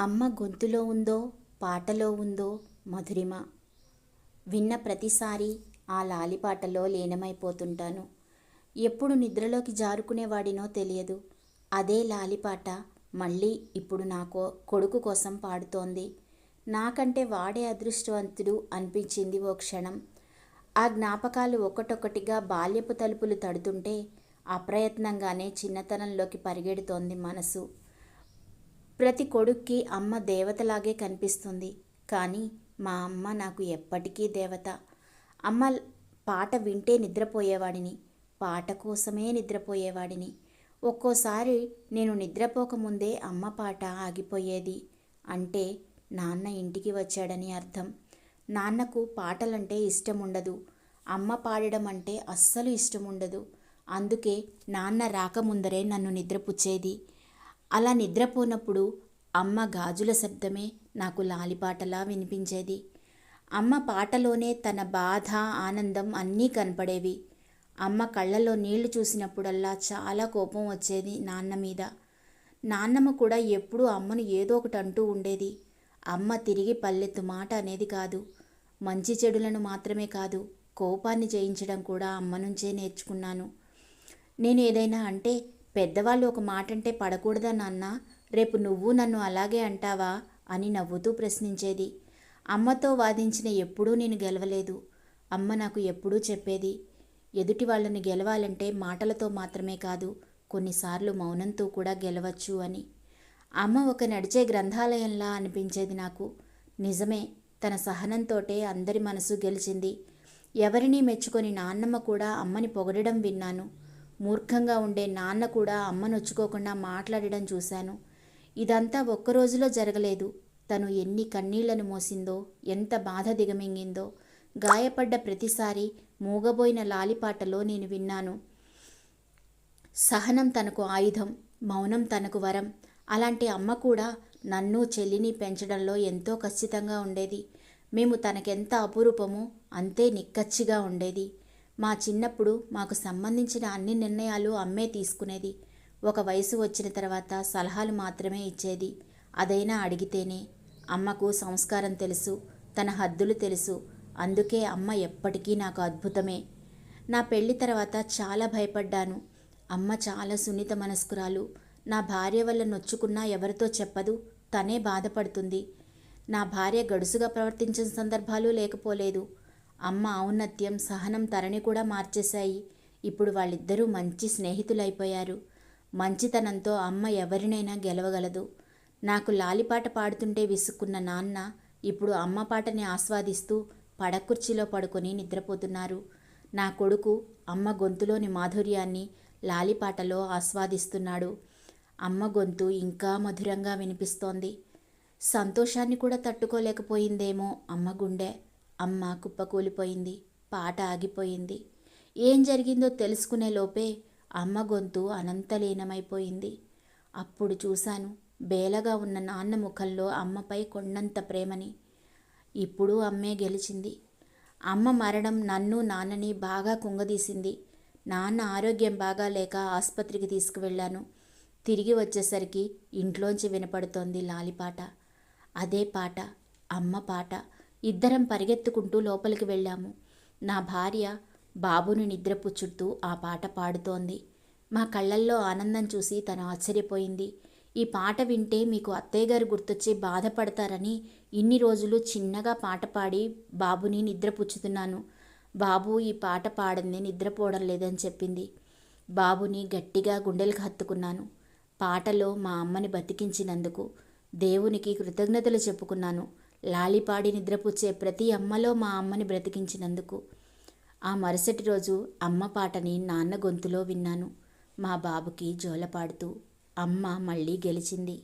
అమ్మ గొంతులో ఉందో పాటలో ఉందో మధురిమ. విన్న ప్రతిసారి ఆ లాలిపాటలో లీనమైపోతుంటాను. ఎప్పుడు నిద్రలోకి జారుకునేవాడినో తెలియదు. అదే లాలిపాట మళ్ళీ ఇప్పుడు నా కో కొడుకు కోసం పాడుతోంది. నాకంటే వాడే అదృష్టవంతుడు అనిపించింది ఓ క్షణం. ఆ జ్ఞాపకాలు ఒకటొకటిగా బాల్యపు తలుపులు తడుతుంటే అప్రయత్నంగానే చిన్నతనంలోకి పరిగెడుతోంది మనసు. ప్రతి కొడుక్కి అమ్మ దేవతలాగే కనిపిస్తుంది. కానీ మా అమ్మ నాకు ఎప్పటికీ దేవత. అమ్మ పాట వింటే నిద్రపోయేవాడిని. పాట కోసమే నిద్రపోయేవాడిని. ఒక్కోసారి నేను నిద్రపోకముందే అమ్మ పాట ఆగిపోయేది. అంటే నాన్న ఇంటికి వచ్చాడని అర్థం. నాన్నకు పాటలంటే ఇష్టం ఉండదు అమ్మ పాడడం అంటే అస్సలు ఇష్టం ఉండదు అందుకే నాన్న రాకముందరే నన్ను నిద్రపుచ్చేది. అలా నిద్రపోనప్పుడు అమ్మ గాజుల శబ్దమే నాకు లాలిపాటలా వినిపించేది. అమ్మ పాటలోనే తన బాధ ఆనందం అన్నీ కనపడేవి. అమ్మ కళ్ళలో నీళ్ళు చూసినప్పుడల్లా చాలా కోపం వచ్చేది నాన్న మీద. నాన్నమ్మ కూడా ఎప్పుడూ అమ్మను ఏదో ఒకటి అంటూ ఉండేది. అమ్మ తిరిగి పల్లెత్తు మాట అనేది కాదు. మంచి చెడులను మాత్రమే కాదు కోపాన్ని జయించడం కూడా అమ్మ నుంచే నేర్చుకున్నాను. నేను ఏదైనా అంటే పెద్దవాళ్ళు ఒక మాట అంటే పడకూడదా నాన్న? రేపు నువ్వు నన్ను అలాగే అంటావా? అని నవ్వుతూ ప్రశ్నించేది. అమ్మతో వాదించిన ఎప్పుడూ నేను గెలవలేదు. అమ్మ నాకు ఎప్పుడూ చెప్పేది ఎదుటి వాళ్ళని గెలవాలంటే మాటలతో మాత్రమే కాదు కొన్నిసార్లు మౌనంతో కూడా గెలవచ్చు అని. అమ్మ ఒక నడిచే గ్రంథాలయంలా అనిపించేది నాకు. నిజమే తన సహనంతోటే అందరి మనసు గెలిచింది. ఎవరినీ మెచ్చుకొని నాన్నమ్మ కూడా అమ్మని పొగడడం విన్నాను. మూర్ఖంగా ఉండే నాన్న కూడా అమ్మ నొచ్చుకోకుండా మాట్లాడడం చూశాను. ఇదంతా ఒక్క రోజులో జరగలేదు. తను ఎన్ని కన్నీళ్ళను మోసిందో ఎంత బాధ దిగమింగిందో గాయపడ్డ ప్రతిసారి మూగబోయిన లాలిపాటలో నేను విన్నాను. సహనం తనకు ఆయుధం మౌనం తనకు వరం. అలాంటి అమ్మ కూడా నన్ను చెల్లిని పెంచడంలో ఎంతో ఖచ్చితంగా ఉండేది. మేము తనకెంత అపురూపమో అంతే నిక్కచ్చిగా ఉండేది. మా చిన్నప్పుడు మాకు సంబంధించిన అన్ని నిర్ణయాలు అమ్మే తీసుకునేది. ఒక వయసు వచ్చిన తర్వాత సలహాలు మాత్రమే ఇచ్చేది. అదైనా అడిగితేనే అమ్మకు సంస్కారం తెలుసు తన హద్దులు తెలుసు. అందుకే అమ్మ ఎప్పటికీ నాకు అద్భుతమే. నా పెళ్ళి తర్వాత చాలా భయపడ్డాను. అమ్మ చాలా సున్నిత మనస్కురాలు. నా భార్య వల్ల నొచ్చుకున్నా ఎవరితో చెప్పదు. తనే బాధపడుతుంది. నా భార్య గడుసుగా ప్రవర్తించిన సందర్భాలు లేకపోలేదు. అమ్మ ఔన్నత్యం సహనం తరణి కూడా మార్చేశాయి. ఇప్పుడు వాళ్ళిద్దరూ మంచి స్నేహితులైపోయారు. మంచితనంతో అమ్మ ఎవరినైనా గెలవగలదు. నాకు లాలిపాట పాడుతుంటే విసుక్కున్న నాన్న ఇప్పుడు అమ్మ పాటని ఆస్వాదిస్తూ పడకుర్చీలో పడుకొని నిద్రపోతున్నారు. నా కొడుకు అమ్మ గొంతులోని మాధుర్యాన్ని లాలిపాటలో ఆస్వాదిస్తున్నాడు. అమ్మ గొంతు ఇంకా మధురంగా వినిపిస్తోంది. సంతోషాన్ని కూడా తట్టుకోలేకపోయిందేమో అమ్మ గుండె. అమ్మ కుప్పకూలిపోయింది పాట ఆగిపోయింది. ఏం జరిగిందో తెలుసుకునే లోపే అమ్మ గొంతు అనంతలీనమైపోయింది. అప్పుడు చూశాను బేలగా ఉన్న నాన్న ముఖంలో అమ్మపై కొండంత ప్రేమని. ఇప్పుడు అమ్మే గెలిచింది. అమ్మ మరణం నన్ను నాన్నని బాగా కుంగదీసింది. నాన్న ఆరోగ్యం బాగాలేక ఆసుపత్రికి తీసుకువెళ్ళాను. తిరిగి వచ్చేసరికి ఇంట్లోంచి వినపడుతోంది లాలిపాట. అదే పాట అమ్మ పాట. ఇద్దరం పరిగెత్తుకుంటూ లోపలికి వెళ్ళాము. నా భార్య బాబుని నిద్రపుచ్చుతూ ఆ పాట పాడుతోంది. మా కళ్ళల్లో ఆనందం చూసి తను ఆశ్చర్యపోయింది. ఈ పాట వింటే మీకు అత్తయ్య గారు గుర్తొచ్చి బాధపడతారని ఇన్ని రోజులు చిన్నగా పాట పాడి బాబుని నిద్రపుచ్చుతున్నాను. బాబు ఈ పాట పాడింది నిద్రపోవడం లేదని చెప్పింది. బాబుని గట్టిగా గుండెలకు హత్తుకున్నాను. పాటలో మా అమ్మని బతికించినందుకు దేవునికి కృతజ్ఞతలు చెప్పుకున్నాను. లాలిపాడి నిద్రపుచ్చే ప్రతి అమ్మలో మా అమ్మని బ్రతికించినందుకు. ఆ మరుసటి రోజు అమ్మ పాటని నాన్న గొంతులో విన్నాను. మా బాబుకి జోలపాడుతూ అమ్మ మళ్ళీ గెలిచింది.